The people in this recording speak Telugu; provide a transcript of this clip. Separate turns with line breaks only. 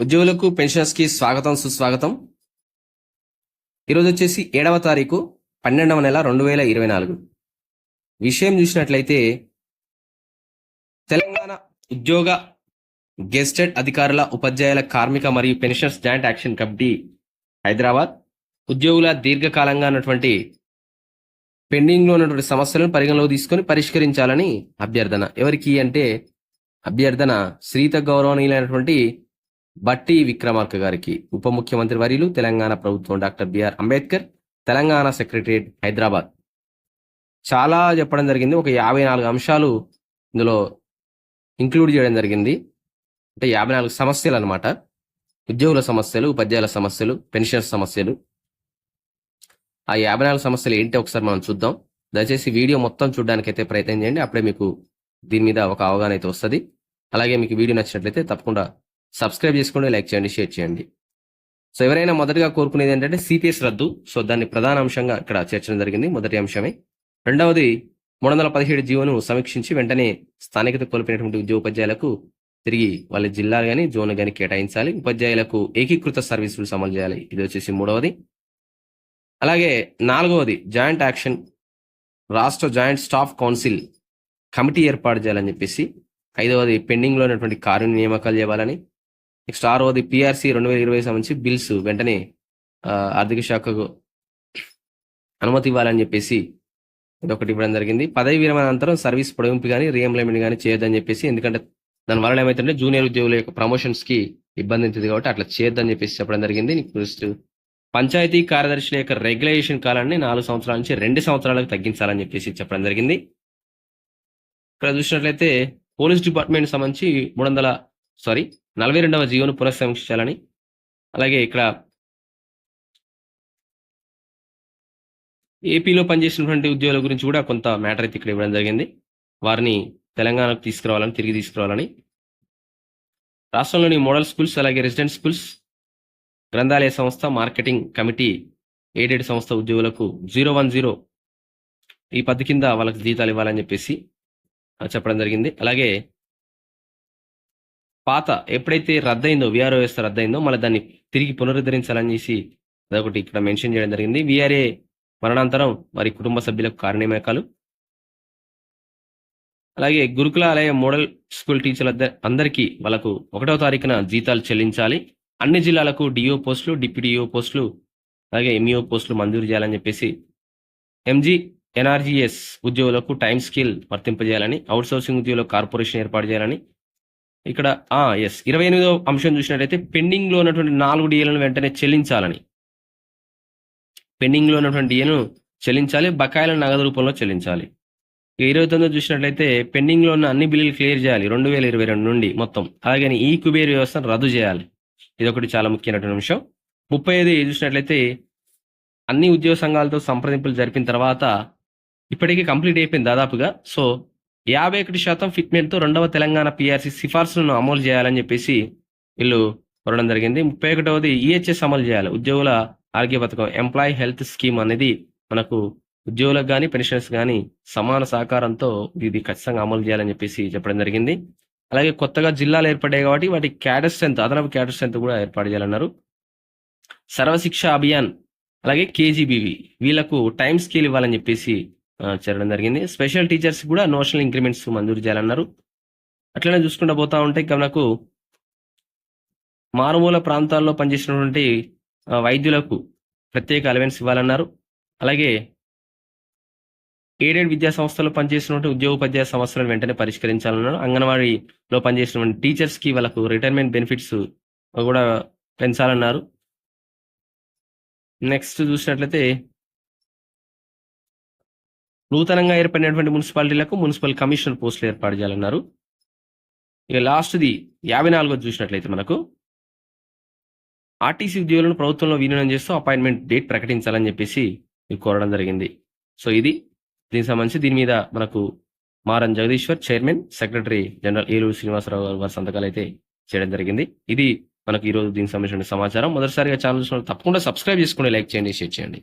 ఉద్యోగులకు పెన్షనర్స్కి స్వాగతం సుస్వాగతం. ఈరోజు వచ్చేసి ఏడవ తారీఖు పన్నెండవ నెల రెండు వేల ఇరవై నాలుగు. విషయం చూసినట్లయితే తెలంగాణ ఉద్యోగ గెస్టెడ్ అధికారుల ఉపాధ్యాయుల కార్మిక మరియు pensioners joint action committee Hyderabad. ఉద్యోగుల దీర్ఘకాలంగా ఉన్నటువంటి పెండింగ్లో ఉన్నటువంటి సమస్యలను పరిగణలోకి తీసుకొని పరిష్కరించాలని అభ్యర్థన. ఎవరికి అంటే అభ్యర్థన శ్రీత గౌరవనీయులైనటువంటి బట్టి విక్రమార్క గారికి ఉప ముఖ్యమంత్రి వర్యులు తెలంగాణ ప్రభుత్వం doctor B R Ambedkar Telangana secretariat Hyderabad. చాలా చెప్పడం జరిగింది. ఒక యాభై నాలుగు అంశాలు ఇందులో ఇంక్లూడ్ చేయడం జరిగింది. అంటే యాభై నాలుగు సమస్యలు అనమాట ఉద్యోగుల సమస్యలు ఉపాధ్యాయుల సమస్యలు పెన్షన్ సమస్యలు. ఆ యాభై నాలుగు సమస్యలు ఏంటి ఒకసారి మనం చూద్దాం. దయచేసి వీడియో మొత్తం చూడడానికి అయితే ప్రయత్నం చేయండి. అప్పుడే మీకు దీని మీద ఒక అవగాహన అయితే వస్తుంది. అలాగే మీకు వీడియో నచ్చినట్లయితే తప్పకుండా సబ్స్క్రైబ్ చేసుకోండి లైక్ చేయండి షేర్ చేయండి. సో ఎవరైనా మొదటగా కోరుకునేది ఏంటంటే సిపిఎస్ రద్దు. సో దాన్ని ప్రధాన అంశంగా ఇక్కడ చేర్చడం జరిగింది. మొదటి అంశమే. రెండవది మూడు వందల పదిహేడు జీవోను సమీక్షించి వెంటనే స్థానికత కోల్పోయినటువంటి ఉద్యోగోపాధ్యాయులకు తిరిగి వాళ్ళ జిల్లా కానీ జోన్ కానీ కేటాయించాలి. ఉపాధ్యాయులకు ఏకీకృత సర్వీసులు అమలు చేయాలి. ఇది వచ్చేసి మూడవది. అలాగే నాలుగవది జాయింట్ యాక్షన్ రాష్ట్ర జాయింట్ స్టాఫ్ కౌన్సిల్ కమిటీ ఏర్పాటు చేయాలని చెప్పేసి ఐదవది పెండింగ్లో ఉన్నటువంటి కారుని నియామకాలు చేయాలని నెక్స్ట్ ఆరోది పిఆర్సీ రెండు వేల ఇరవై సంబంధించి బిల్స్ వెంటనే ఆర్థిక శాఖకు అనుమతి ఇవ్వాలని చెప్పేసి ఇదొకటి ఇవ్వడం జరిగింది. పదవి విరమణ అనంతరం సర్వీస్ పొడవింపు కానీ రీఎంప్లాయ్మెంట్ కానీ చేయొద్దని చెప్పేసి ఎందుకంటే దాని వలన ఏమైతుంటే జూనియర్ ఉద్యోగుల యొక్క ప్రమోషన్స్కి ఇబ్బంది అవుతుంది కాబట్టి అట్లా చేయొద్దని చెప్పేసి చెప్పడం జరిగింది. నెక్స్ట్ పంచాయతీ కార్యదర్శుల యొక్క రెగ్యులేషన్ కాలాన్ని నాలుగు సంవత్సరాల నుంచి రెండు సంవత్సరాలకు తగ్గించాలని చెప్పేసి చెప్పడం జరిగింది. ఇక్కడ చూసినట్లయితే పోలీస్ డిపార్ట్మెంట్ సంబంధించి మూడు వందల సారీ నలభై రెండవ జీవోను పునఃసమీక్షించాలని అలాగే ఇక్కడ ఏపీలో పనిచేసినటువంటి ఉద్యోగుల గురించి కూడా కొంత మ్యాటర్ అయితే ఇక్కడ ఇవ్వడం జరిగింది. వారిని తెలంగాణకు తీసుకురావాలని తిరిగి తీసుకురావాలని. రాష్ట్రంలోని మోడల్ స్కూల్స్ అలాగే రెసిడెంట్ స్కూల్స్ గ్రంథాలయ సంస్థ మార్కెటింగ్ కమిటీ ఎయిడెడ్ సంస్థ ఉద్యోగులకు జీరో వన్ జీరో ఈ పద్ధతి కింద వాళ్ళకి జీతాలు ఇవ్వాలని చెప్పేసి చెప్పడం జరిగింది. అలాగే పాత ఎప్పుడైతే రద్దయిందో విఆర్ఓ వ్యవస్థ రద్దయిందో మళ్ళీ దాన్ని తిరిగి పునరుద్ధరించాలని చేసి అదొకటి ఇక్కడ మెన్షన్ చేయడం జరిగింది. విఆర్ఏ మరణాంతరం వారి కుటుంబ సభ్యులకు కారణమేకాలు అలాగే గురుకుల ఆలయ మోడల్ స్కూల్ టీచర్ల అందరికీ వాళ్ళకు ఒకటో తారీఖున జీతాలు చెల్లించాలి. అన్ని జిల్లాలకు డిఓ పోస్టులు డిప్యూటీఓ డిఓ పోస్టులు అలాగే ఎంఈఓ పోస్టులు మంజూరు చేయాలని చెప్పేసి ఎంజీ ఎన్ఆర్జీఎస్ ఉద్యోగులకు టైం స్కేల్ వర్తింపజేయాలని అవుట్ సోర్సింగ్ ఉద్యోగులకు కార్పొరేషన్ ఏర్పాటు చేయాలని ఇక్కడ ఎస్ ఇరవై ఎనిమిదో అంశం చూసినట్టయితే పెండింగ్లో ఉన్నటువంటి నాలుగు డిఏలను వెంటనే చెల్లించాలని. పెండింగ్లో ఉన్నటువంటి డిఏను చెల్లించాలి బకాయిలను నగదు రూపంలో చెల్లించాలి. ఇరవై తొమ్మిది చూసినట్లయితే పెండింగ్లో ఉన్న అన్ని బిల్లులు క్లియర్ చేయాలి రెండు వేల ఇరవై రెండు నుండి మొత్తం. అలాగే ఈ కుబేర్ వ్యవస్థను రద్దు చేయాలి. ఇది ఒకటి చాలా ముఖ్యమైనటువంటి అంశం. ముప్పై ఐదు చూసినట్లయితే అన్ని ఉద్యోగ సంఘాలతో సంప్రదింపులు జరిపిన తర్వాత ఇప్పటికీ కంప్లీట్ అయిపోయింది దాదాపుగా. సో యాభై ఒకటి శాతం ఫిట్మెంట్తో రెండవ తెలంగాణ పిఆర్సీ సిఫార్సులను అమలు చేయాలని చెప్పేసి వీళ్ళు కోరడం జరిగింది. ముప్పై ఒకటవది ఈహెచ్ఎస్ అమలు చేయాలి. ఉద్యోగుల ఆరోగ్య పథకం ఎంప్లాయీ హెల్త్ స్కీమ్ అనేది మనకు ఉద్యోగులకు కానీ పెన్షనర్స్ కానీ సమాన సహకారంతో ఇది ఖచ్చితంగా అమలు చేయాలని చెప్పేసి చెప్పడం జరిగింది. అలాగే కొత్తగా జిల్లాలు ఏర్పడ్డాయి కాబట్టి వాటి క్యాడర్ స్ట్రెంత్ అదనపు క్యాడర్ స్ట్రెంత్ కూడా ఏర్పాటు చేయాలన్నారు. సర్వశిక్ష అభియాన్ అలాగే కేజీబీవి వీళ్ళకు టైం స్కేల్ ఇవ్వాలని చెప్పేసి చేరడం జరిగింది. స్పెషల్ టీచర్స్ కూడా నోషనల్ ఇంక్రిమెంట్స్ మంజూరు చేయాలన్నారు. అట్లనే చూసుకుంటూ పోతా ఉంటే ఇక మనకు మారుమూల ప్రాంతాల్లో పనిచేసినటువంటి వైద్యులకు ప్రత్యేక అలవెన్స్ ఇవ్వాలన్నారు. అలాగే ఎయిడెడ్ విద్యా సంస్థలో పనిచేసినటువంటి ఉద్యోగోపాధ్యాయ సమస్యలను వెంటనే పరిష్కరించాలన్నారు. అంగన్వాడీలో పనిచేసినటువంటి టీచర్స్కి వాళ్ళకు రిటైర్మెంట్ బెనిఫిట్స్ కూడా పెంచాలన్నారు. నెక్స్ట్ చూసినట్లయితే నూతనంగా ఏర్పడినటువంటి మున్సిపాలిటీలకు మున్సిపల్ కమిషనర్ పోస్టులు ఏర్పాటు చేయాలన్నారు. ఇక లాస్ట్ది యాభై నాలుగో చూసినట్లయితే మనకు ఆర్టీసీ ఉద్యోగులను ప్రభుత్వంలో విలీనం చేస్తూ అపాయింట్మెంట్ డేట్ ప్రకటించాలని చెప్పేసి కోరడం జరిగింది. సో ఇది దీనికి సంబంధించి దీని మీద మనకు Maran Jagadeeshwar chairman secretary general Eluru Srinivasarao గారు వారి సంతకాలు అయితే చేయడం జరిగింది. ఇది మనకు ఈ రోజు దీనికి సంబంధించిన సమాచారం. మొదటిసారిగా ఛానల్ తప్పకుండా సబ్స్క్రైబ్ చేసుకుని లైక్ చేయండి షేర్ చేయండి.